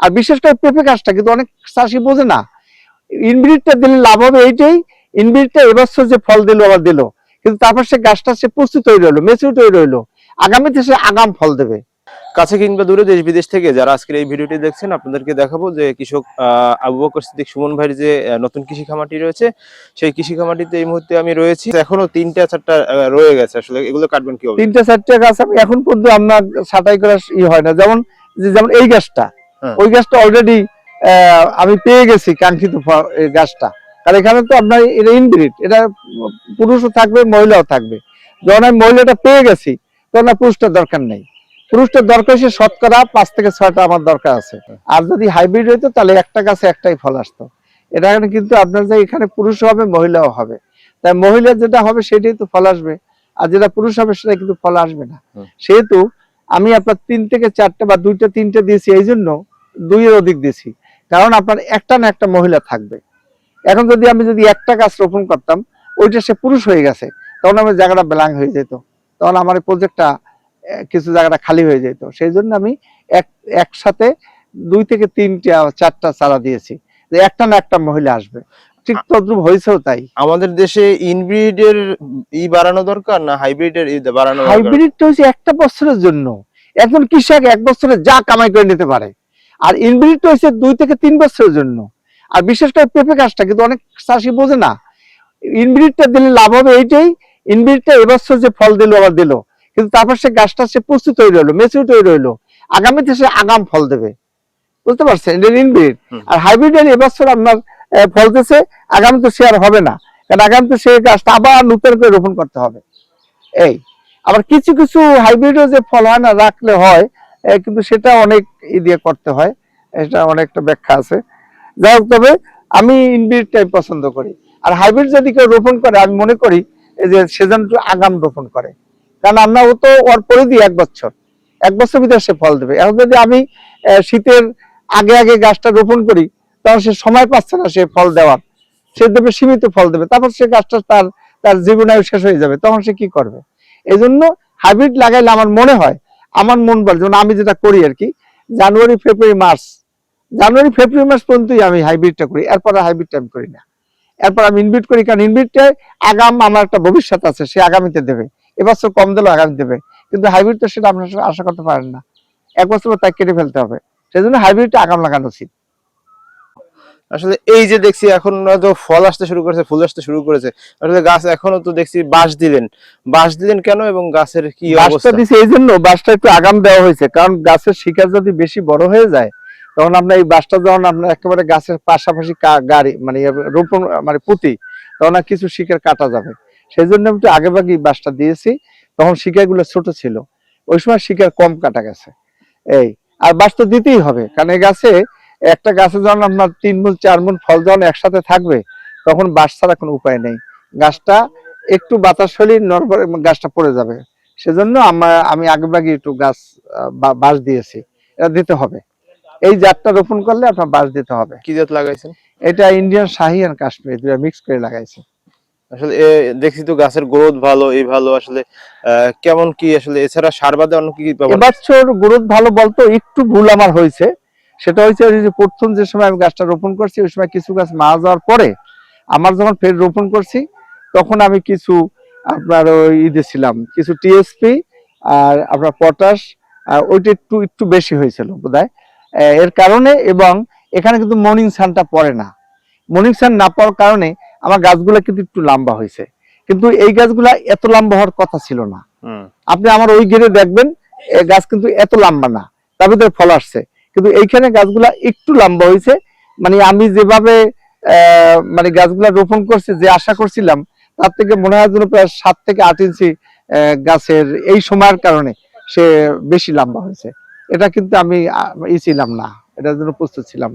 আর বিশেষ করে পেঁপে গাছটা কিন্তু অনেক চাষি বোঝে না। ইনব্রিডটা দিলে লাভ হবে এইটাই ইনব্রিডটা এবছর যে ফল দিল আবার দিল। কিন্তু তারপর সে গাছটা সে প্রস্তুত হয়ে রইল মেচুরিট হয়ে রইল আগামীতে সে আগাম ফল দেবে। কাছে কিংবা দূরে দেশ বিদেশ থেকে যারা আজকের এই ভিডিওটি দেখছেন আপনাদেরকে দেখাবো যে কৃষক আহ, আবু বকর সিদ্দিক সুমন ভাইয়ের যে নতুন কৃষি খামারটি রয়েছে সেই কৃষি খামারটিতে এই মুহূর্তে আমি রয়েছি। এখনও তিনটা চারটা রয়ে গেছে। আসলে এগুলো কাটবেন কি তিনটা চারটে গাছ এখন পর্যন্ত আপনার ছাটাই করা ই হয় না। যেমন যেমন এই গাছটা। ওই গাছটা অলরেডি আমি পেয়ে গেছি কাঙ্ক্ষিত গাছটা কারণ এখানে তো আপনার এটা ইনব্রিড এটা পুরুষও থাকবে মহিলাও থাকবে। যখন আমি মহিলাটা পেয়ে গেছি তখন আর পুরুষটার দরকার নেই। পুরুষটার দরকার সে শতকরা পাঁচ থেকে ছয়টা আমার দরকার আছে। আর যদি হাইব্রিড হইতো তাহলে একটা গাছে একটাই ফল আসতো। এটা এখানে কিন্তু আপনার যে এখানে পুরুষ হবে মহিলাও হবে। তাই মহিলা যেটা হবে সেটাই তো ফল আসবে। আর যেটা পুরুষ হবে সেটা কিন্তু ফল আসবে না। সেহেতু আমি আপনার তিন থেকে চারটে বা দুইটা তিনটে দিয়েছি এই জন্য দুইয়ের অধিক দিয়েছি। কারণ আপনার একটা না একটা মহিলা থাকবে। এখন যদি আমি যদি একটা গাছ রোপণ করতাম ওইটা সে পুরুষ হয়ে গেছে তখন আমার জায়গাটা ব্ল্যাঙ্ক হয়ে যেত। তখন আমার প্রজেক্টটা কিছু জায়গাটা খালি হয়ে যেত। সেই জন্য আমি এক একসাথে দুই থেকে তিনটা চারটা চারা দিয়েছি। যে একটা না একটা মহিলা আসবে। ঠিক তদ্রুপ হয়েছেও তাই। আমাদের দেশে ইনব্রিডের ই বাড়ানো দরকার না হাইব্রিডের ই বাড়ানো হাইব্রিডটা হচ্ছে একটা বছরের জন্য। একজন কৃষক এক বছরে যা কামাই করে নিতে পারে। আর ইনব্রিডটা হচ্ছে দুই থেকে তিন বছরের জন্য। আর বিশেষ করে পেঁপে গাছটা কিন্তু অনেক চাষি বোঝে না ইনব্রিডটা দিলে লাভ হবে এইটাই ইনব্রিডটা এবছর যে ফল দিল আবার দিল। কিন্তু তারপর সে গাছটা সে প্রস্তুত হয়ে রইল মেচুরিট হয়ে রইল। আগামীতে সে আগাম ফল দেবে। বুঝতে পারছেন? এটা ইনব্রিড। আর হাইব্রিড এবছর আপনার ফল দিচ্ছে আগামীতে সে আর হবে না। কারণ আগামীতে সে গাছটা আবার নতুন করে রোপণ করতে হবে। এই আবার কিছু কিছু হাইব্রিডও যে ফল হয় না রাখলে হয় কিন্তু সেটা অনেক ই দিয়ে করতে হয়। এটা অনেকটা ব্যাখ্যা আছে। যাই হোক, তবে আমি ইনব্রিডটাই পছন্দ করি। আর হাইব্রিড যদি কেউ রোপণ করে, আমি মনে করি যে সে যেন আগাম রোপণ করে। কারণ আমরা ও তো ওর পরে দিই এক বছর। এক বছর ভিতরে সে ফল দেবে। এখন যদি আমি শীতের আগে আগে গাছটা রোপণ করি তখন সে সময় পাচ্ছে না সে ফল দেওয়ার। সে দেবে, সীমিত ফল দেবে। তারপর সে গাছটা তার তার জীবনায়ু শেষ হয়ে যাবে। তখন সে কি করবে? এই জন্য হাইব্রিড লাগাইলে আমার মনে হয় আমার মন বলে, যেমন আমি যেটা করি আর কি, জানুয়ারি, ফেব্রুয়ারি, মার্চ, জানুয়ারি, ফেব্রুয়ারি মাস পর্যন্তই আমি হাইব্রিডটা করি, এরপর হাইব্রিডটা আমি করি না। এরপর আমি ইনভিট করি, কারণ ইনভিটটাই আগাম আমার একটা ভবিষ্যৎ আছে, সে আগামীতে দেবে, এবছর কম দিলেও আগামী দেবে, কিন্তু হাইব্রিড তো সেটা আপনার আশা করতে পারেন না। এক বছর তাই কেটে ফেলতে হবে সেই জন্য হাইব্রিডটা আগাম লাগানো উচিত। আসলে এই যে দেখছি এখন তো ফল আসতে শুরু করেছে ফুল আসতে শুরু করেছে। আসলে গাছ এখনও তো দেখছি বাঁশ দিলেন। বাঁশ দিলেন কেন এবং গাছের কি অবস্থা? দিছে এই জন্য বাঁশটা একটু আগাম দেওয়া হয়েছে। কারণ গাছের শিকার যদি বেশি বড় হয়ে যায় তখন আপনার এই বাঁশটা যখন আপনার একেবারে গাছের পাশাপাশি গাড়ি মানে রোপণ মানে পুঁতি তখন আর কিছু শিকার কাটা যাবে। সেই জন্য আমি একটু আগে ভাগে বাঁশটা দিয়েছি। তখন শিকারগুলো ছোট ছিল। ওই সময় শিকার কম কাটা গেছে। এই আর বাঁশ তো দিতেই হবে। কারণ এই গাছে একটা গাছে যখন আপনার তিন মূল চার মূল ফল যখন একসাথে থাকবে তখন বাঁশ ছাড়া কোনো উপায় নেই। গাছটা একটু বাতাস হলেই নড়বড়ে গাছটা পড়ে যাবে। সেজন্য আমার আমি আগে ভাগে একটু গাছ আহ, বা- বাঁশ দিয়েছি। এটা দিতে হবে। এই জাতটা রোপণ করলে আপনার বাঁশ দিতে হবে। কি জাত লাগাইছেন? এটা ইন্ডিয়ান শাহি আর কাশ্মীর দুটা মিক্স করে লাগাইছে। আসলে এ, দেখছি তো গাছের গ্রোথ ভালো এই ভালো আসলে আহ, কেমন কি আসলে এছাড়া সার বাদে অন্য কি এবছর গ্রোথ ভালো বলতো একটু ভুল আমার হয়েছে। সেটা হয়েছে যে প্রথম যে সময় আমি গাছটা রোপণ করছি ওই সময় কিছু গাছ মারা যাওয়ার পরে আমার যখন ফের রোপণ করছি তখন আমি কিছু আপনার ওই দিয়েছিলাম কিছু টিএসপি আর আপনার পটাশ ওইটা একটু একটু বেশি হয়েছিল বোধহয়। এর কারণে এবং এখানে কিন্তু মর্নিং সানটা পড়ে না। মর্নিং সান না পড়ার কারণে আমার গাছগুলো কিন্তু একটু লম্বা হয়েছে। কিন্তু এই গাছগুলা এত লম্বা হওয়ার কথা ছিল না। আপনি আমার ওই গেড়ে দেখবেন গাছ কিন্তু এত লম্বা না। তার ভিতরে ফল আসছে। কিন্তু এইখানে গাছগুলা একটু লম্বা হয়েছে মানে আমি যেভাবে মানে গাছগুলা রোপণ করছি, যে আশা করছিলাম, তার থেকে মনে হয় যেন প্রায় সাত থেকে আট ইঞ্চি গাছের এই সময়ের কারণে সে বেশি লম্বা হয়েছে এটা কিন্তু আমি ই ছিলাম না এটার জন্য প্রস্তুত ছিলাম।